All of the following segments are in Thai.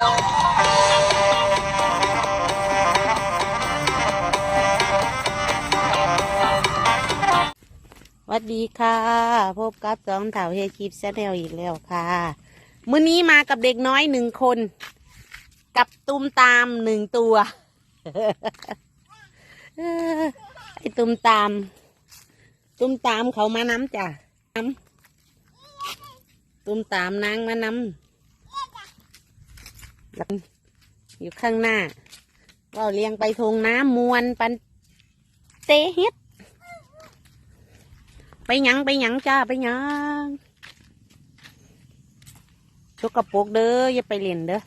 สวัสดีค่ะ พบกับสองเถาเฮคลิปแซนแนลอีกแล้วค่ะ มื้อนี้มากับเด็กน้อยหนึ่งคน กับตุ้มตามหนึ่งตัวเออไอตุ้มตาม ตุ้มตามเขามาน้ำจ้ะน้ำตุ้มตามนางมาน้ำ อยู่ข้างหน้าเราเลี้ยงไปทงน้ำมวนปันเตเฮ็ดไปยังไปยังจ้าไปยังชกกระปรกเด้ออย่าไปเล่นเด้อ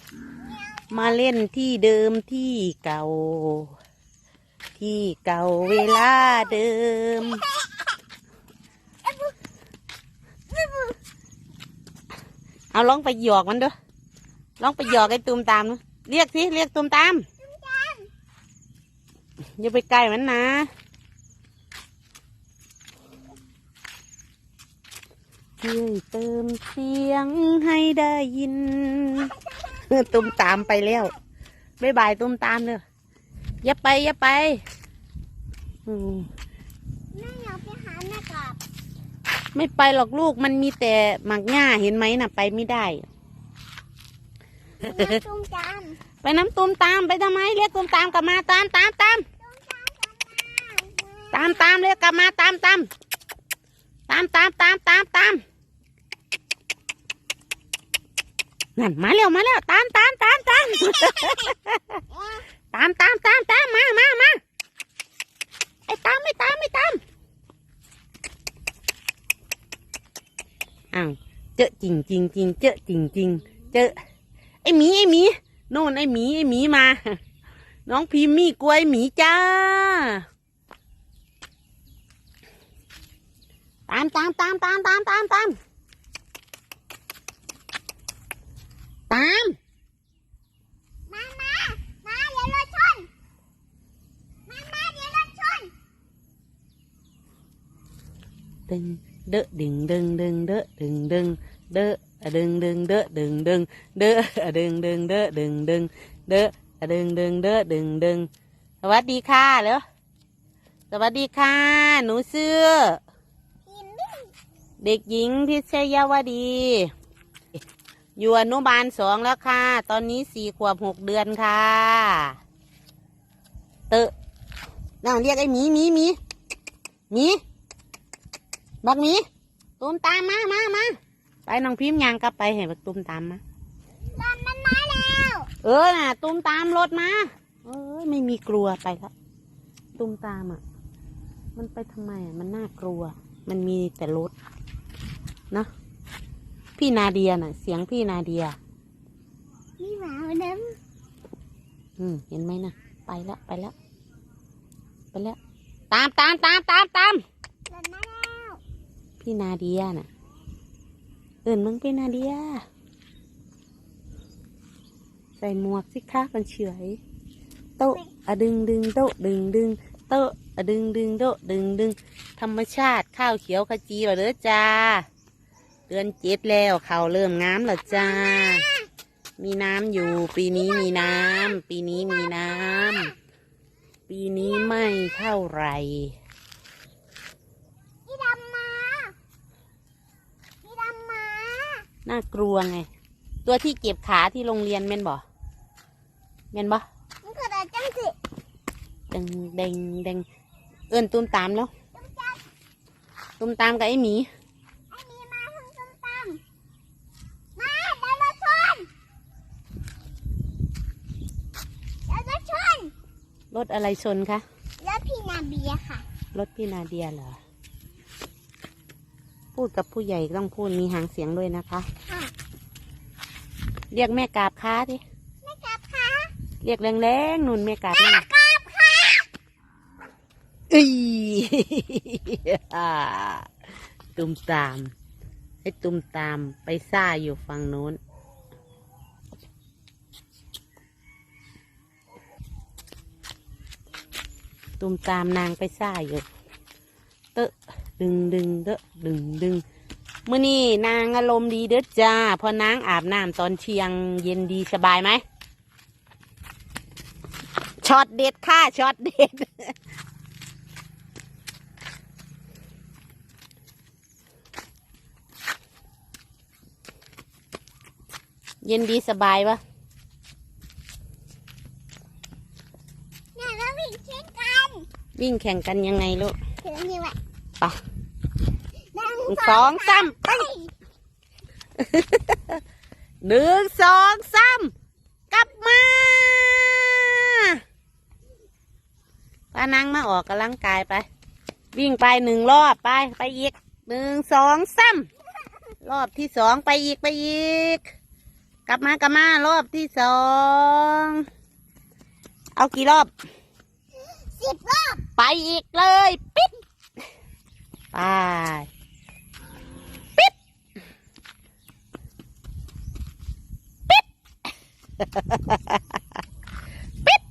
มาเล่นที่เดิมที่เก่า ที่เก่าเวลาเดิม เอาลองไปหยอกมันเด้อ ลองไปหยอกไอ้ตูมตามดูเรียกสิเรียกตูมตามอย่าไปใกล้มันนะ ช่วยเติมเสียงให้ได้ยินตุ้มตามไปแล้วบายบายตุ้มตามเลยอย่าไปอย่าไปอืมแม่อยากไปหาแม่กลับ ไม่ไปหรอกลูกมันมีแต่หมักหญ้าเห็นไหมน่ะ ไปไม่ได้ แม่ตุ้มจานไปน้ำตุ้มตามไปทำไมเรียกตุ้มตามกลับมาตามตามตามตุ้มจานกลับมาตามตามเรียกกลับมาตามตามตามตามตามตามตามนั่นมาเร็วมาเร็วตามตามตามตามตามตามตามตามมามามาไอ้ตามไม่ตามไม่ตามอ้าวเจอจริงจริงจริงเจอจริงจริงเจอ ไอ้หมีไอ้หมีโน่นไอ้หมีไอ้หมีมา น้องพิมมี่กล้วยหมีจ้า ตามตามตามตามตามตามตามตามมามามาเดี๋ยวรถชนมามาเดี๋ยวรถชนดึงเดอะดึงดึงดึงเดอะดึงดึงเดอะอะ ดึงดึงเดอดึงดึงเดอะอดึงดึงเดอดึงดึงเดอะอดึงดึงเดอดึงดึงสวัสดีค่ะเหรอสวัสดีค่ะ หนูเสื้อ เด็กหญิงพิชยาวดี อยู่อนุบาลสองแล้วค่ะ ตอนนี้สี่ขวบหกเดือนค่ะ เตอะนั่งเรียกไอ้หมีหมีหมีหมีบักหมีตูมตามมามามา น้องพิมพ์ยางกลับไปให้บักตูมตามมารถมันมาแล้ว เออน่ะตูมตามรถมา เออไม่มีกลัวไปแล้วตูมตามอะ มันไปทำไมอะมันน่ากลัว มันมีแต่รถเนอะพี่นาเดียน่ะ เสียงพี่นาเดียมีหมาเดิมอืมเห็นไหมนะไปแล้วไปแล้วไปแล้วตามตามตามตามตามรถมาแล้วพี่นาเดียน่ะ เอื่นมึงพี่นาเดียใส่หมวกสิคะมันเฉยโต๊ะอะดึงดึงโต๊ะดึงดึงโต๊ะอะดึงดึงโต๊ะดึงดึงธรรมชาติข้าวเขียวขจีเหรอเด้อจ้าเดือนเจ็ดแล้วเขาเริ่มงามแล้วจ้า มีน้ำอยู่ ปีนี้มีน้ำปีนี้มีน้ำปีนี้ไม่เท่าไหร่ พี่ดำมาพี่ดำมา น่ากลัวไง ตัวที่เก็บขาที่โรงเรียนแม่นบ่แม่นบ่มันเกิดอะไรจังสิเดงเดงเดงเอิ้นตุ้มตามแล้วตุ้มจานตุ้มตามกับไอ้หมีไอ้มีมาทางตุ้มตามมาเดี๋ยวรถชนเดี๋ยวรถชนรถอะไรชนคะแล้วพี่นาเบียค่ะรถพี่นาเดียเหรอ พูดกับผู้ใหญ่ต้องพูดมีหางเสียงด้วยนะคะ ค่ะเรียกแม่กาบค้าดิไม่กลับค่ะเรียกแรงๆนุ่นแม่กาบนั่นกลับค่ะอีตุ้มตาม ให้ตุ้มตามไปซ่าอยู่ฝั่งโน้น ตุ้มตามนางไปซ่าอยู่เตอะ ดึงดึงเตอะดึงดึงมื่อนี้นางอารมณ์ดีเด้อจ้าเพอนางอาบน้ำตอนเที่ยงเย็นดีสบายไหมช็อตเด็ดค่ะช็อตเด็ดเย็นดีสบายปะเนี่ยเราวิ่งเช่นกัน วิ่งแข่งกันยังไงลูกถือนี่ไว้ไปหนึ่ งสองสามไปหนึ่งสองสามกลับมาพานางมาออกกำลังกายไป วิ่งไปหนึ่งรอบไปไปอีกหนึ่งสองสามรอบที่สองไปอีกไปอีก กลับมากลับมารอบที่สองเอากี่รอบสิบรอบ ไปอีกเลย ปิดไปปิดปิด ปิด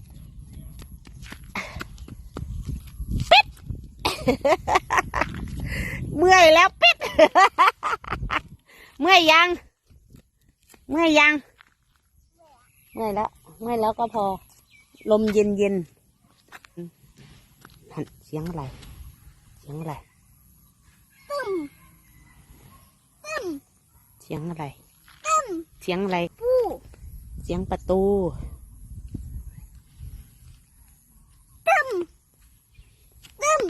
ปิดเมื่อยแล้วปิดเมื่อยยัง เมื่อยยัง เมื่อยแล้ว เมื่อยแล้วก็พอ ลมเย็นเย็นๆนั่นเสียงอะไร เสียงอะไรตึ้มตึ้มเสียงอะไรตึ้มเสียงอะไรปูเสียงประตูตึ้มตึ้ม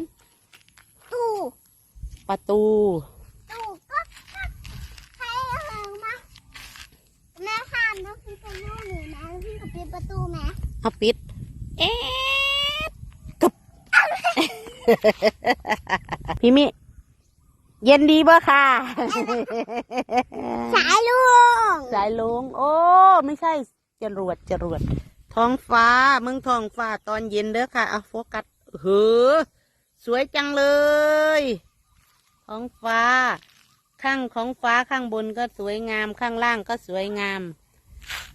ตูประตูตูก็ก็ใครเอามาแม่ข้ามน้องพี่เป็นลูกหนูนะแล้วพี่ก็ปิดประตูไหมเอาปิด เอ๊ะกึบพี่มิเย็นดีบ่ค่ะสายลุงสาย ลง โอ้ ไม่ใช่จรวดจรวดท้องฟ้ามึงท้องฟ้าตอนเย็นเด้อค่ะเอาโฟกัสเฮ้อสวยจังเลย ท้องฟ้า ข้างของฟ้าข้างบนก็สวยงามข้างล่างก็สวยงาม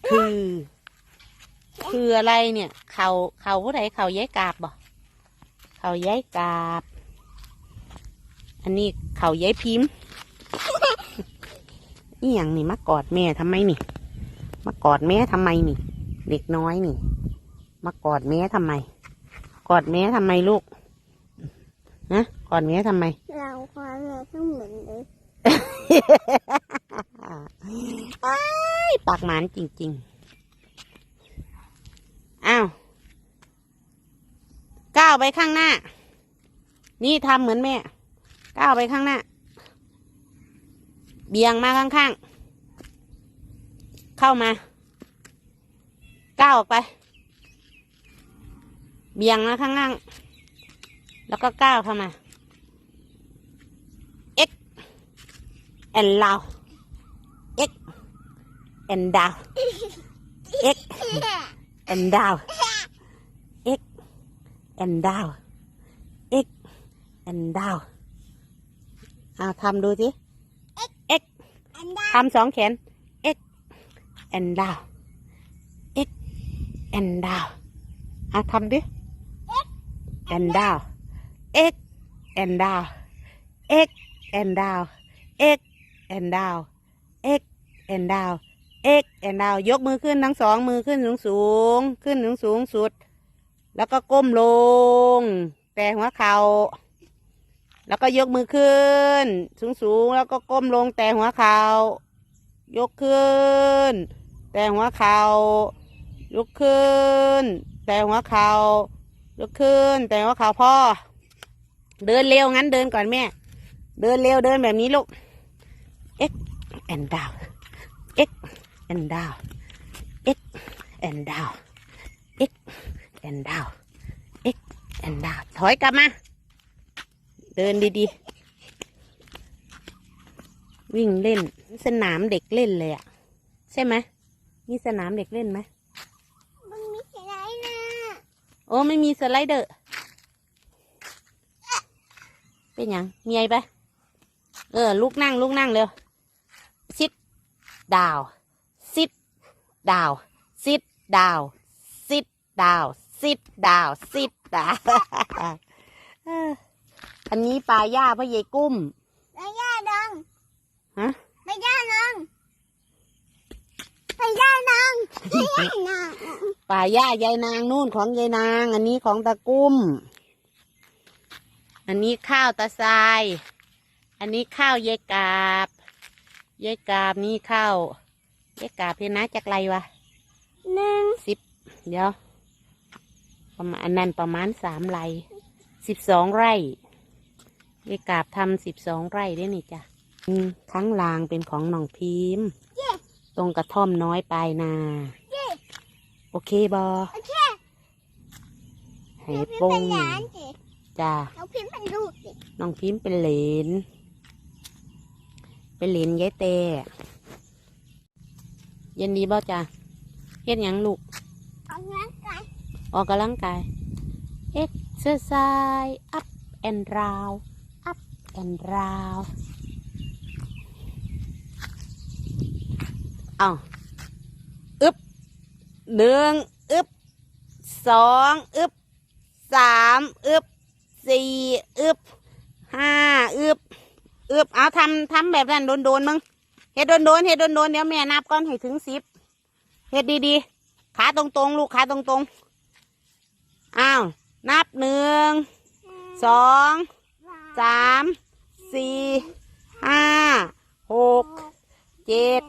คือ คืออะไรเนี่ย เขาเขาผู้ใดเขาย้ายกาบบ่เขาย้ายกาบ อันนี้เขาย้ายพิมพ์ นี่อย่างนี่มากอดแม่ทำไมนี่ มากอดแม่ทำไมนี่ เด็กน้อยนี่ มากอดแม่ทำไม กอดแม่ทำไมลูกนะกอดแม่ทำไม เราความเราต้องเหมือนเลยอ้ายปากหมานจริงๆ อ้าว ก้าวไปข้างหน้า นี่ทำเหมือนแม่ ก้าวไปข้างหน้า เบี่ยงมาข้างๆ เข้ามา ก้าวออกไป เบี่ยงมาข้างล่าง แล้วก็ก้าวเข้ามา X and loud X and down X and down X and down X and down เอาทำดูสิ X อันดา ทำสองแขน X and down X and down เอาทำดิ and down X and down X and down X and down X and down X and down ยกมือขึ้นทั้งสองมือขึ้นสูงสูงๆขึ้นสูงสูงสุด แล้วก็ก้มลง แต่หัวเขา่า แล้วก็ยกมือขึ้นสูงสูงๆ แล้วก็ก้มลงแต่หัวเขา่ายกขึ้น แต่หัวเขา่ายกขึ้น แต่หัวเขา่ายกขึ้น แต่หัวเข่าพ่อ เดินเร็วงั้นเดินก่อนแม่ เดินเร็วเดินแบบนี้ลูก x and down x and down x and down x and down x and down ถอยกลับมา เดินดีๆ วิ่งเล่น สนามเด็กเล่นเลยอะใช่ไหมมีสนามเด็กเล่นไหมมันมีเสียงอะไรนะโอ้ไม่มีสไลเดอร์เป็นหยังมีไอปะเออลูกนั่งลูกนั่งเร็ว sit down sit down sit down sit down sit down sit down เออ อันนี้ปลาย่าพ่อใหญ่กุ้มแล้วย่าดังฮะไปย่านังไปย่านังไปย่านังป่าหญ้ายายนางนู่นของยายนาง อันนี้ของตะกุ้ม อันนี้ข้าวตาทราย อันนี้ข้าวยายกาบยายกาบนี่ข้าวยายกาบเพนนะจากไรวะหนึ่งสิบเดี๋ยวประมาณอันนั้นประมาณสามไรสิบสองไร่ ยายกาบทำสิบสองไร่ได้นี่จ้ะอืมข้างล่างเป็นของหนองพิมพ์เย่ตรงกระท่อมน้อยปลายนาเย่โอเคบอโอเคให้แล้วพิมปพ์เป็งนหลานสิจ้าแล้วพิมพ์เป็นลูกสิน้องพิมพ์เป็นเหลน เป็นเหลนยายแต่เย็นดีบ่จ้าเฮ็ดหยังลูกเอางั้นกันออกกำลังกาย exercise up and round up and round เอาอึบหนึ่งอึบสองอึบสามอึบสี่อึบห้าอึบอึบเอาทำทำแบบนั้นโดนๆมึงเฮ็ดโดนๆเฮ็ดโดนๆเดี๋ยวแม่นับก่อนให้ถึงสิบเฮ็ดดีๆ ขาตรงๆลูกขาตรงๆอ้าว นับหนึ่งสองสาม สี่ห้าหกเจ็ด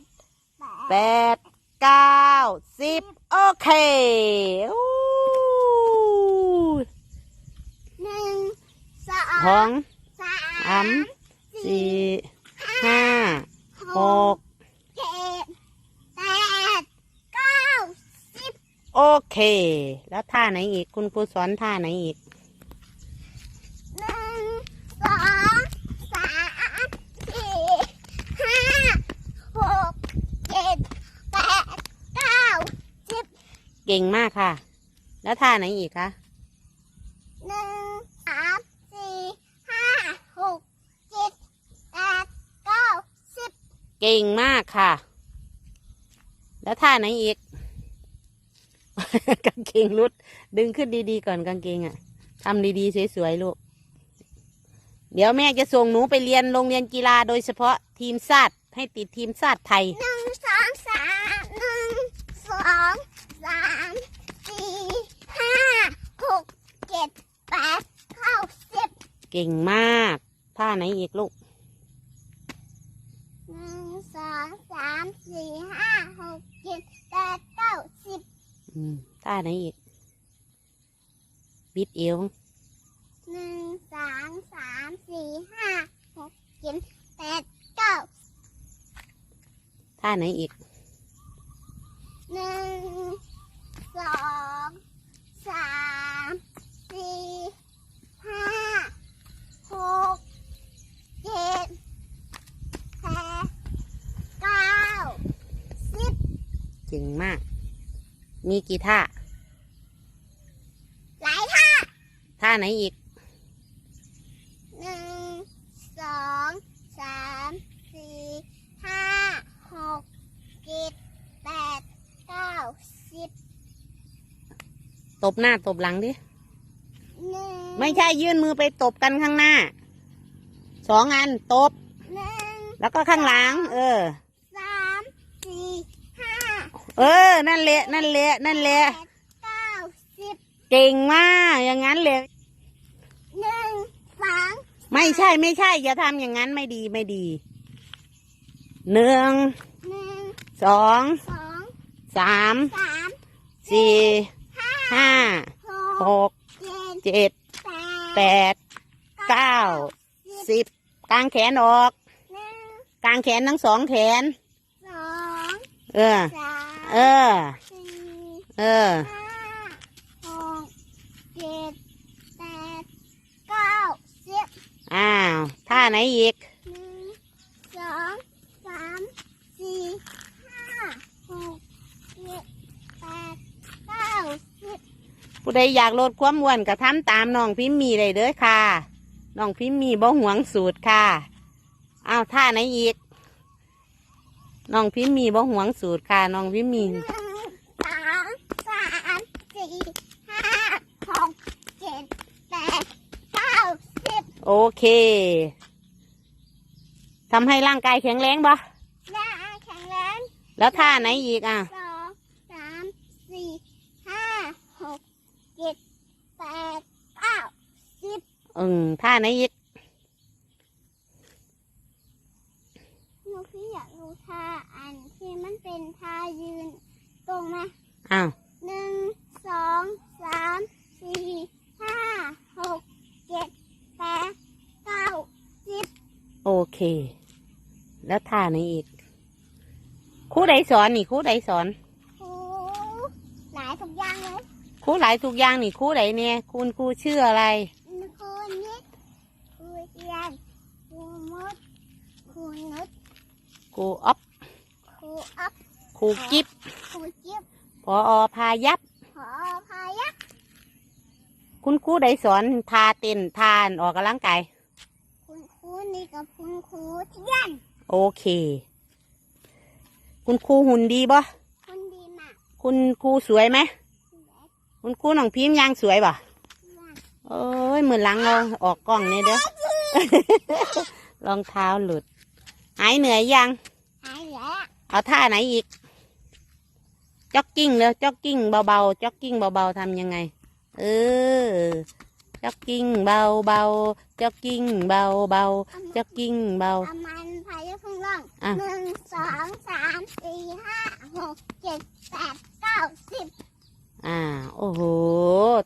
แปดเก้าสิบโอเคอู้หนึ่งสอสองงสาสามมสี่ห้าหกเจ็ดแปดเก้าสิบโอเค แล้วท่าไหนอีก คุณครูสอนท่าไหนอีกหนึ่งสองสามสี่ห้าหกเจ็ดแปดเก้าสิบ เก่งมากค่ะ แล้วท่าไหนอีกคะหนึ่งสามสี่ห้าหกเจ็ดแปดเก้าสิบเก่งมากค่ะ แล้วท่าไหนอีก กางเกงรุด ดึงขึ้นดีๆก่อนกางเกงอะ่ะทำดีๆสวยๆลูก เดี๋ยวแม่จะส่งหนูไปเรียนโรงเรียนกีฬาโดยเฉพาะทีมชาติให้ติดทีมชาติไทยหนึ่งสองสามหนึ่งสอง สามสี่ห้าหกเจ็ดแปดเก้าสิบเก่งมากท่าไหนอีกลูกหนึ่งสองสามสี่ห้าหกเจ็ดแปดเก้าสิบอืมท่าไหนอีก บิดเอวหนึ่งสองสามสี่ห้าหกเจ็ดแปดเก้าท่าไหนอีกหนึ่ง สองสามสี่ห้าหกเจ็ดแปดเก้าสิบเก่งมาก มีกี่ท่า หลายท่า ท่าไหนอีก หนึ่งสองสามสี่ห้าหกเจ็ดแปดเก้าสิบ ตบหน้าตบหลังดิหนึ่งไม่ใช่ยื่นมือไปตบกันข้างหน้า สองอันตบหนึ่งแล้วก็ข้างหลัง เออ สามสี่ห้าเออ นั่นแหละ นั่นแหละ นั่นแหละแปดเก้าสิบเก่งมาก อย่างนั้นเลยหนึ่งสองไม่ใช่ไม่ใช่ อย่าทำอย่างนั้นไม่ดีไม่ดี หนึ่งหนึ่งสองสองสามสามสี่ ห้าห้าหหกกเจ็ดเจ็ดแปแปดดเก้าสิบกางแขนออกหนึ่งกางแขนทั้งสองแขนสองเออสามเออสี่เออห้าหกเจ็ดแปดเก้าสิบอ้าวท่าไหนอีกหนึ่งสองสามสี่ห้าหกเจ็ดแปดเก้าสิบ ผู้ใดอยากลดความอ้วนก็ทำตามน้องพิมพ์มีเลยเด้อค่ะน้องพิมพ์มีบ่หวงสูตรค่ะอ้าวท่าไหนอีกน้องพิมพ์มีบ่หวงสูตรค่ะน้องพิมพ์มีหนึ่งสองสามสี่ห้าหกเจ็ดแปดเก้าสิบโอเคทำให้ร่างกายแข็งแรงบ่หน้าแข็งแรงแล้วท่าไหนอีกอะสองสามสี่ห้าหกเจ็ดแปดเก้าสิบ อืมท่าไหนอีกหนูพี่อยากรู้ท่าอันที่มันเป็นท่ายืน ตรงไหมอ้าวหนึ่งสองสามสี่ห้าหกเจ็ดแปดเก้าสิบโอเค แล้วท่าไหนอีกครูใดสอนนี่ครูใดสอนครูหลายทุกอย่างเลยครูหลายทุกอย่างนี่ครูใดเนี่ยคุณครูชื่ออะไรครูนิดครูเอียนครูมดครูนุช ครูอ๊อฟครูอัพครูกิฟครูจิ๊บพออพายับพอพายักคุณครูใดสอนทาเต้นทานออกกำลังกายคุณครูนี่กับคุณครูเทียนโอเค คุณครูหุ่นดีบ่คุณดีมากคุณครูสวยไหมคุณครูน้องพิมพ์ยางสวยบ่โอ้ยมือหลังเราออกกล้องนี่เด้อรองเท้าหลุด หายเหนื่อยยัง หายแล้ว เอาท่าไหนอีก จ็อกกิ้งเลยจ็อกกิ้งเบาๆ จ็อกกิ้งเบาๆทำยังไง เออ จ็อกกิ้งเบาๆ จ็อกกิ้งเบาๆ จ็อกกิ้งเบาประมาณพายุข้างล่างอะหนึ่งสองสามสี่ห้าหกเจ็ดแปดเก้าสิบอ่า โอ้โห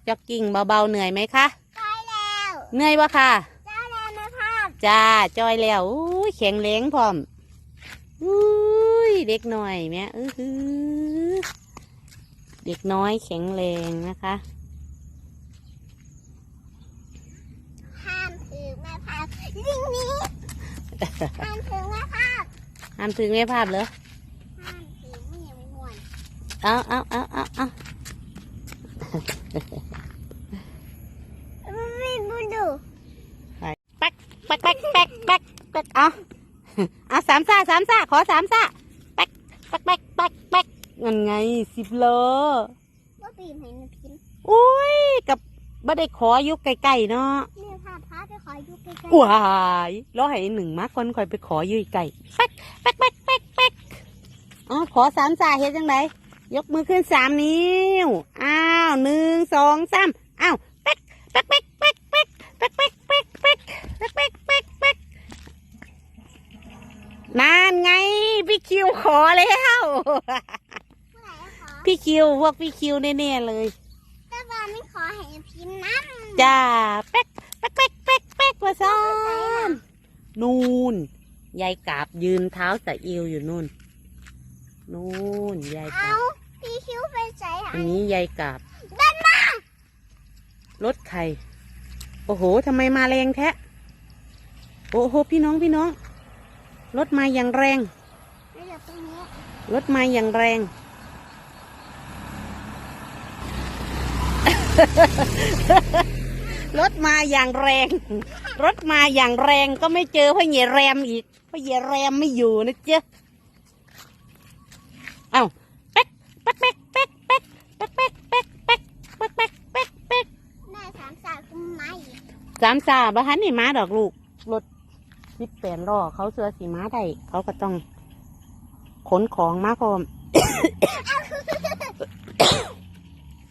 จ็อกกิ้งเบาๆ เหนื่อยไหมคะได้แล้ว เหนื่อยปะค่ะได้แล้วนะภาพ จ้าจอยแล้วอุ้ยแข็งแรงพร้อมอุ้ยเด็กน้อยแม่อื้อหือเด็กน้อยแข็งแรงนะคะห้ามถือแม่ภาพลิงนี้ห้ามถือแม่ภาพห้ามถึงแม่ภาพเหรอห้ามถือไม่ยังไม่ม่วนเอาเอาเอาเอาเอา ไม่บูดู แป๊กแป๊กแป๊กแป๊กแป๊กเอาเอาสามซ่าสามซ่าขอสามซ่าแป๊กแป๊กแป๊กแป๊กแป๊กเงินไงสิบโลว่าปีมให้หนูพิมอุ้ยกับบ่ได้ขออยุกไกลๆเนาะแม่ภาพาไปขออยู่ใกล้ว้ายรอให้หนึ่งมาคนคอยไปขออยุยไก่แป๊กแป๊กแป๊กแป๊กแป๊กอ๋อขอสามซ่าเฮ็ดจังไดยกมือขึ้นสามนิ้ว อ้าวหนึ่งสองสามอ้าวแป๊กแป๊กแป๊กแป๊กแป๊กแป๊กแป๊กแป๊กแป๊กแป๊กแป๊กแป๊กแป๊ก นานไง พี่คิวขอแล้วๆผู้ใดขอพี่คิวพวกพี่คิวแน่ๆเลย แต่ว่าไม่ขอให้พิมพ์น้ำจ้าแป๊กแป๊กแป๊กแป๊กแป๊กว่าซ้อนนู่นยายกาบยืนเท้าสะเอวอยู่นู่น นู่นยายเอากาบพี่คิ้วไปใส่อันนี้ยายกาบด้านมารถใคร โอ้โหทำไมมาแรงแท้โอ้โหพี่น้องพี่น้อง รถมาอย่างแรงไม่เหลือตรงนี้รถมาอย่างแรง รถมาอย่างแรง รถมาอย่างแรงก็ไม่เจอพ่อเหยแรมอีกพ่อเหยแรมไม่อยู่นะเจ๊ะเอ้าเป๊กเป๊กเป๊กเป๊กเป๊กเป๊กเป๊กเป๊กเป๊กเป๊กเป๊กเป๊กเป๊กแม่สามสาวกุมมาอีกสามสาบะฮันนี่ม้าดอกลูกรถ สิบแปดล้อเขาเสือสีม้าได้เขาก็ต้องขนของมาพร้อม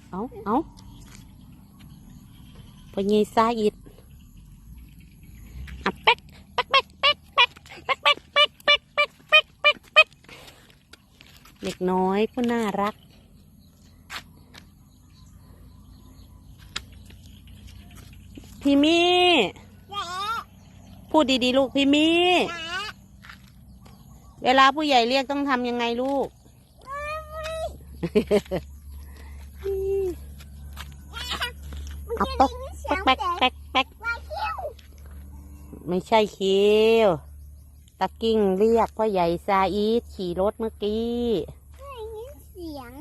เอาเอาพอยีซาอิดอะเป๊กเป๊กเป๊กเป๊กเป๊กเป๊กเป๊กเป๊กเป๊กเป๊กเป๊กเป๊กเป๊กเด็กน้อยผู้น่ารัก พี่มี่ พูดดีๆลูกพี่มี่แย่เวลาผู้ใหญ่เรียกต้องทำยังไงลูกมันจะได้ยินเสียแป๊งกเด็แป๊กกแป๊กแป๊กว่าคิ้วไม่ใช่คิวตะกิ้งเรียกพ่อใหญ่ซาอีทขี่รถเมื่อกี้ได้ยินเสียง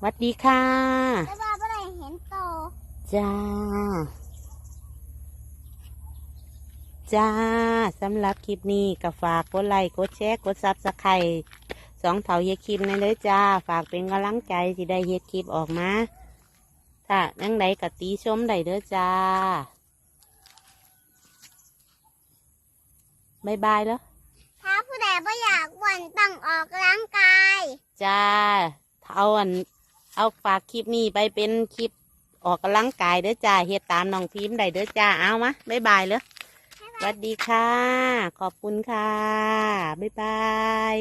หวัดดีค่ะแต่ว่าไม่ได้เห็นโตจ้า จ้าสำหรับคลิปนี้ก็ฝากกดไลค์กดแชร์กดซับสไครสองเถาเยคิมในเลยจ้า ฝากเป็นกำลังใจที่ได้เฮ็ดคลิปออกมาถ้านั่งใดกะตีชมได้เด้อจ้าบายบายแล้วถ้าผู้ใดไม่อยากวันต้องออกกำลังกาย จ้าเอาอันเอาฝากคลิปนี้ไปเป็นคลิปออกกำลังกายเด้อจ้าเฮ็ดตามน้องพิมพ์ได้เด้อจ้าเอามาบายบายแล้ว สวัสดีค่ะ ขอบคุณค่ะ บ๊ายบาย